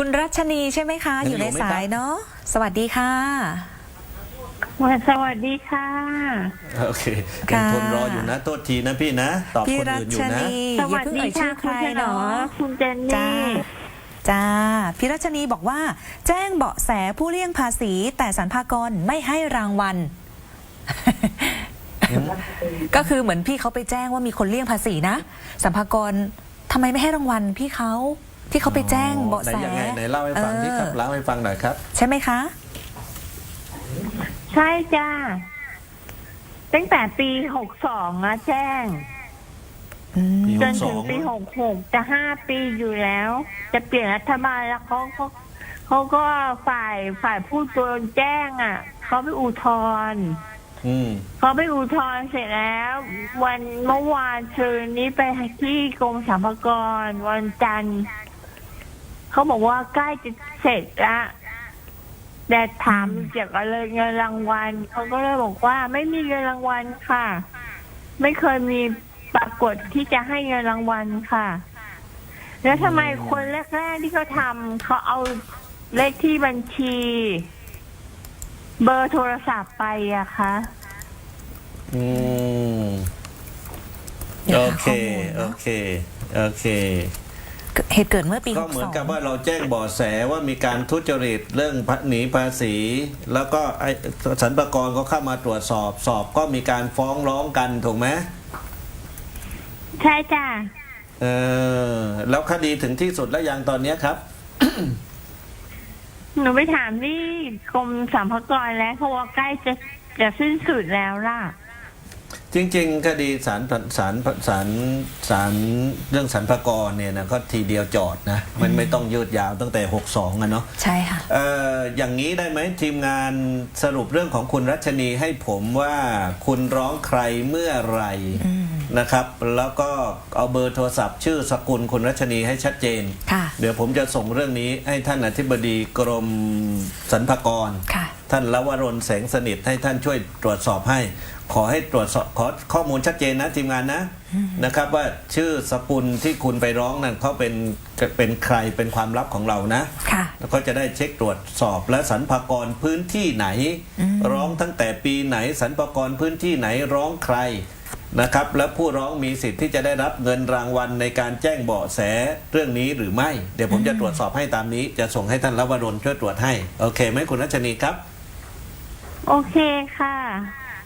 คุณรัชนีใช่ไหมคะยังอยู่ในอยู่ไหมครับสายเนาะสวัสดีค่ะสวัสดีค่ะ โอเคยังค่ะทนรออยู่นะโทษทีนะพี่นะ ตอบพี่คนรัอื่นอชยู่นะนีสอย่าวัสเพิ่งดีเอ่ยชื่ค่ะอใครคุณเจนเนาะคุณเจนจ้านี่จ้าพี่รัชนีบอกว่า แจ้งเบาะแสผู้เลี่ยงภาษี แต่สรรพากรไม่ให้รางวัล ก็คือเหมือนพี่เขาไปแจ้งว่ามีคนเลี่ยงภาษีนะสัมภากรทำไมไม่ให้รางวัลพี่เขา ที่เขาไปแจ้งเบาะไหนแสยังไงไหนเล่าให้ฟังที่ครับเออเล่าให้ฟังหน่อยครับ ใช่ไหมคะ ใช่จ้า ตั้งแต่ปีหกสองอะแจ้ง อืม ปีจนถึง62 ปีหกหกจะห้าปีอยู่แล้ว จะเปลี่ยนรัฐบาลแล้วเขาเขาเขาก็ฝ่ายฝ่ายผู้โดนแจ้งอะเขาไปอุทธรณ์อืม เขาไปอุทธรณ์เสร็จแล้ว วันเมื่อวานคืนนี้ไปที่กรมสรรพากรวันจันทร์ เขาบอกว่าใกล้จะเสร็จละแต่ถามเกี่ยวกับเลยเงินรางวัลเขาก็เลยบอกว่าไม่มีเงินรางวัลค่ะ ไม่เคยมีปรากฏที่จะให้เงินรางวัลค่ะ แล้วทำไมคนแรกๆที่เขาทำเขาเอาเลขที่บัญชี เบอร์โทรศัพท์ไปอะคะ อืม โอเค โอเค โอเค เหตุเกิดเมื่อปีก็หกเหมืสอนองกับว่าเราแจ้งเบาะแสว่ามีการทุจริตเรื่องหนีภาษี แล้วก็ไอ้สรรพากรก็เข้ามาตรวจสอบสอบก็มีการฟ้องร้องกันถูกไหมใช่จ้ะเออแล้วคดีถึงที่สุดแล้วยังตอนเนี้ยครับ หนูไปถามที่กรมสรรพากรแล้วเพราะว่าใกล้จะจะสิ้นสุดแล้วล่ะ จริง ๆ คดีสารสารสารสารเรื่องสรรพากรเนี่ยนะก็ทีเดียวจอดนะมันไม่ต้องยืดยาวตั้งแต่ 62อะเนาะใช่ค่ะเอ่ออย่างนี้ได้ไหมทีมงานสรุปเรื่องของคุณรัชนีให้ผมว่าคุณร้องใครเมื่อไหรอืมนะครับ แล้วก็เอาเบอร์โทรศัพท์ ชื่อสกุลคุณรัชนีให้ชัดเจนค่ะเดี๋ยวผมจะส่งเรื่องนี้ให้ท่านอธิบดีกรมสรรพากรค่ะท่านลวรนแสงสนิทให้ท่านช่วยตรวจสอบให้ ขอให้ตรวจสอบขอข้อมูลชัดเจนนะทีมงานนะนะครับ ว่าชื่อสกุลที่คุณไปร้องนั่นเขาเป็นเป็นใครเป็นความลับของเรานะค่ะแล้วก็จะได้เช็คตรวจสอบและสรรพากรพื้นที่ไหนอืมร้องตั้งแต่ปีไหนสรรพากรพื้นที่ไหนร้องใครนะครับ และผู้ร้องมีสิทธิ์ที่จะได้รับเงินรางวัลในการแจ้งเบาะแสเรื่องนี้หรือไม่ เดี๋ยวผมจะตรวจสอบให้ตามนี้ จะส่งให้ท่านลวรนช่วยตรวจให้ โอเคไหมคุณรัชนีครับ โอเคค่ะ